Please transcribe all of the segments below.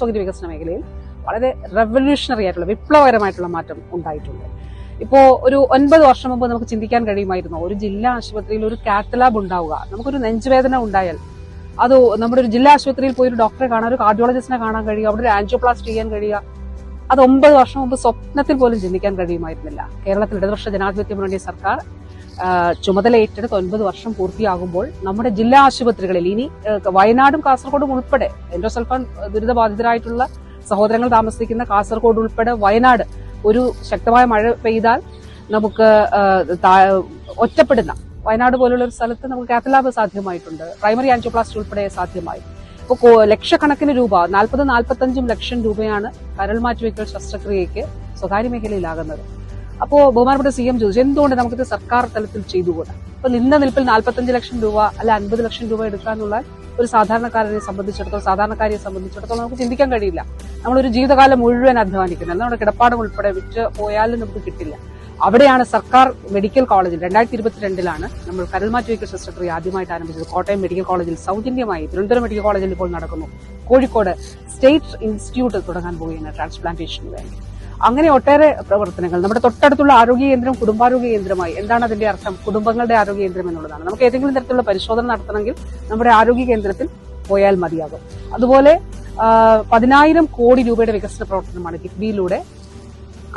സൗകര്യ വികസന മേഖലയിൽ വളരെ റെവല്യൂഷണറി ആയിട്ടുള്ള വിപ്ലവകരമായിട്ടുള്ള മാറ്റം ഉണ്ടായിട്ടുണ്ട്. ഇപ്പോ ഒരു ഒൻപത് വർഷം മുമ്പ് നമുക്ക് ചിന്തിക്കാൻ കഴിയുമായിരുന്നു ഒരു ജില്ലാ ആശുപത്രിയിൽ ഒരു കാത്തലാബ് ഉണ്ടാവുക നമുക്കൊരു നെഞ്ചുവേദന ഉണ്ടായാൽ. അത് നമ്മുടെ ഒരു ജില്ലാ ആശുപത്രിയിൽ പോയി ഒരു ഡോക്ടറെ കാണാൻ ഒരു കാർഡിയോളജിസ്റ്റിനെ കാണാൻ കഴിയുക അവിടെ ഒരു ആൻജിയോപ്ലാസ്റ്റ് ചെയ്യാൻ കഴിയുക. അത് ഒമ്പത് വർഷം മുമ്പ് സ്വപ്നത്തിൽ പോലും ചിന്തിക്കാൻ കഴിയുമായിരുന്നില്ല. കേരളത്തിൽ ഇടതുപക്ഷ ജനാധിപത്യ മുന്നണി സർക്കാർ ചുമതല ഏറ്റെടുത്ത് ഒൻപത് വർഷം പൂർത്തിയാകുമ്പോൾ നമ്മുടെ ജില്ലാ ആശുപത്രികളിൽ ഇനി വയനാടും കാസർഗോഡും ഉൾപ്പെടെ എൻഡോസൾഫാൻ ദുരിതബാധിതരായിട്ടുള്ള സഹോദരങ്ങൾ താമസിക്കുന്ന കാസർഗോഡ് ഉൾപ്പെടെ വയനാട് ഒരു ശക്തമായ മഴ പെയ്താൽ നമുക്ക് ഒറ്റപ്പെടുന്ന വയനാട് പോലുള്ള ഒരു സ്ഥലത്ത് നമുക്ക് കാത്തലാബ് സാധ്യമായിട്ടുണ്ട്. പ്രൈമറി ആൻജിയോപ്ലാസ്റ്റി ഉൾപ്പെടെ സാധ്യമായി. ഇപ്പോൾ ലക്ഷക്കണക്കിന് രൂപ നാൽപ്പത് നാൽപ്പത്തഞ്ചും ലക്ഷം രൂപയാണ് കരൾ മാറ്റിവെക്കൽ ശസ്ത്രക്രിയയ്ക്ക് സ്വകാര്യ മേഖലയിലാകുന്നത്. അപ്പോ ബഹുമാനപ്പെട്ട സി എം ചോദിച്ചു എന്തുകൊണ്ട് നമുക്കിത് സർക്കാർ തലത്തിൽ ചെയ്തുകൂടാ? അപ്പൊ നിന്ന നിൽപ്പിൽ നാൽപ്പത്തഞ്ച് ലക്ഷം രൂപ അല്ല അൻപത് ലക്ഷം രൂപ എടുക്കാനുള്ള ഒരു സാധാരണക്കാരനെ സംബന്ധിച്ചിടത്തോളം സാധാരണക്കാരിയെ സംബന്ധിച്ചിടത്തോളം നമുക്ക് ചിന്തിക്കാൻ കഴിയില്ല. നമ്മളൊരു ജീവിതകാലം മുഴുവൻ അധ്വാനിക്കുന്നത് നമ്മുടെ കിടപ്പാടം ഉൾപ്പെടെ വിറ്റ് പോയാലും നമുക്ക് കിട്ടില്ല. അവിടെയാണ് സർക്കാർ മെഡിക്കൽ കോളേജിൽ രണ്ടായിരത്തി ഇരുപത്തിരണ്ടിലാണ് നമ്മൾ കരൾമാറ്റുവയ്ക്കൽ ശസ്ത്രക്രിയ ആദ്യമായിട്ട് ആരംഭിച്ചത്. കോട്ടയം മെഡിക്കൽ കോളേജിൽ സൗജന്യമായി തിരുവനന്തപുരം മെഡിക്കൽ കോളേജിൽ ഇപ്പോൾ നടക്കുന്നു. കോഴിക്കോട് സ്റ്റേറ്റ് ഇൻസ്റ്റിറ്റ്യൂട്ട് തുടങ്ങാൻ പോവുകയാണ് ട്രാൻസ്പ്ലാന്റേഷന് വേണ്ടി. അങ്ങനെ ഒട്ടേറെ പ്രവർത്തനങ്ങൾ. നമ്മുടെ തൊട്ടടുത്തുള്ള ആരോഗ്യ കേന്ദ്രം കുടുംബാരോഗ്യ കേന്ദ്രമായി. എന്താണ് അതിന്റെ അർത്ഥം? കുടുംബങ്ങളുടെ ആരോഗ്യ കേന്ദ്രം എന്നുള്ളതാണ്. നമുക്ക് ഏതെങ്കിലും തരത്തിലുള്ള പരിശോധന നടത്തണമെങ്കിൽ നമ്മുടെ ആരോഗ്യ കേന്ദ്രത്തിൽ പോയാൽ മതിയാകും. അതുപോലെ പതിനായിരം കോടി രൂപയുടെ വികസന പ്രവർത്തനമാണ് കിഫ്ബിയിലൂടെ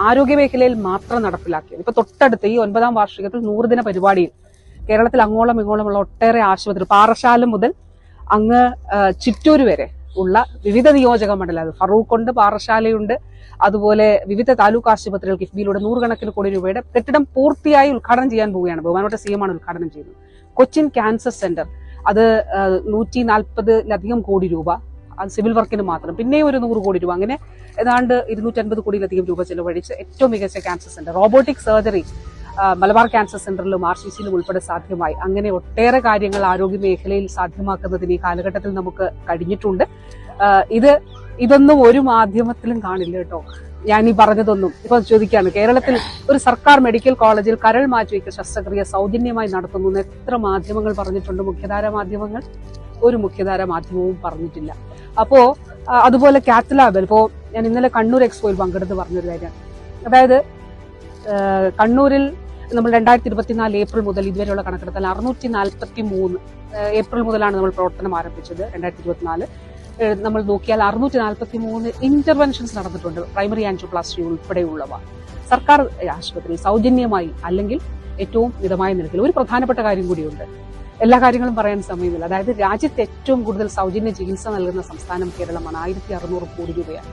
ആരോഗ്യ മേഖലയിൽ മാത്രം നടപ്പിലാക്കിയത്. ഇപ്പൊ തൊട്ടടുത്ത് ഈ ഒൻപതാം വാർഷികത്തിൽ നൂറുദിന പരിപാടിയിൽ കേരളത്തിൽ അങ്ങോളം ഇങ്ങോളമുള്ള ഒട്ടേറെ ആശുപത്രി പാറശാല മുതൽ അങ്ങ് ചിറ്റൂര് വരെ ഉള്ള വിവിധ നിയോജക മണ്ഡലം. അത് ഫറൂഖുണ്ട് പാറശാലയുണ്ട് അതുപോലെ വിവിധ താലൂക്ക് ആശുപത്രികൾ കിഫ്ബിയിലൂടെ നൂറുകണക്കിന് കോടി രൂപയുടെ കെട്ടിടം പൂർത്തിയായി ഉദ്ഘാടനം ചെയ്യാൻ പോവുകയാണ്. ബഹുമാനപ്പെട്ട സി എം ആണ് ഉദ്ഘാടനം ചെയ്യുന്നത് കൊച്ചിൻ ക്യാൻസർ സെന്റർ. അത് നൂറ്റി നാൽപ്പതിലധികം കോടി രൂപ. സിവിൽ വർക്കിന് മാത്രം. പിന്നെയും ഒരു നൂറ് കോടി രൂപ. അങ്ങനെ ഏതാണ്ട് ഇരുന്നൂറ്റൻപത് കോടിയിലധികം രൂപ ചെലവഴിച്ച് ഏറ്റവും മികച്ച cancer centre. Robotic surgery Malabar cancer സെന്ററിലും R C സിയിലും ഉൾപ്പെടെ സാധ്യമായി. അങ്ങനെ ഒട്ടേറെ കാര്യങ്ങൾ ആരോഗ്യ മേഖലയിൽ സാധ്യമാക്കുന്നതിന് ഈ കാലഘട്ടത്തിൽ നമുക്ക് കഴിഞ്ഞിട്ടുണ്ട്. ഇത് ഇതൊന്നും ഒരു മാധ്യമത്തിലും കാണില്ല കേട്ടോ. ഞാൻ ഈ പറഞ്ഞതൊന്നും. ഇപ്പൊ ചോദിക്കാണ് കേരളത്തിൽ ഒരു സർക്കാർ മെഡിക്കൽ കോളേജിൽ കരൾ മാറ്റിവയ്ക്കൽ ശസ്ത്രക്രിയ സൗജന്യമായി നടത്തുന്നു എന്ന് എത്ര മാധ്യമങ്ങൾ പറഞ്ഞിട്ടുണ്ട്. മുഖ്യധാര മാധ്യമങ്ങൾ ഒരു മുഖ്യധാര മാധ്യമവും പറഞ്ഞിട്ടില്ല. അപ്പോ അതുപോലെ കാത്ത് ലാബിൽ ഇപ്പോ ഞാൻ ഇന്നലെ കണ്ണൂർ എക്സ്പോയിൽ പങ്കെടുത്ത് പറഞ്ഞൊരു കാര്യമാണ് അതായത് കണ്ണൂരിൽ നമ്മൾ രണ്ടായിരത്തി ഇരുപത്തിനാല് ഏപ്രിൽ മുതൽ ഇതുവരെയുള്ള കണക്കെടുത്താൽ അറുന്നൂറ്റി നാൽപ്പത്തി മൂന്ന് ഏപ്രിൽ മുതലാണ് നമ്മൾ പ്രവർത്തനം ആരംഭിച്ചത് രണ്ടായിരത്തി ഇരുപത്തിനാല് നമ്മൾ നോക്കിയാൽ അറുന്നൂറ്റി നാൽപ്പത്തി മൂന്ന് ഇന്റർവെൻഷൻസ് നടന്നിട്ടുണ്ട് പ്രൈമറി ആൻജിയോപ്ലാസ്റ്റി ഉൾപ്പെടെയുള്ളവ. സർക്കാർ ആശുപത്രി സൗജന്യമായി അല്ലെങ്കിൽ ഏറ്റവും മിതമായ നിരക്കിൽ. ഒരു പ്രധാനപ്പെട്ട കാര്യം കൂടിയുണ്ട്. എല്ലാ കാര്യങ്ങളും പറയാൻ സമയമില്ല. അതായത് രാജ്യത്ത് ഏറ്റവും കൂടുതൽ സൗജന്യ ചികിത്സ നൽകുന്ന സംസ്ഥാനം കേരളമാണ്. ആയിരത്തി അറുന്നൂറ് കോടി രൂപയാണ്.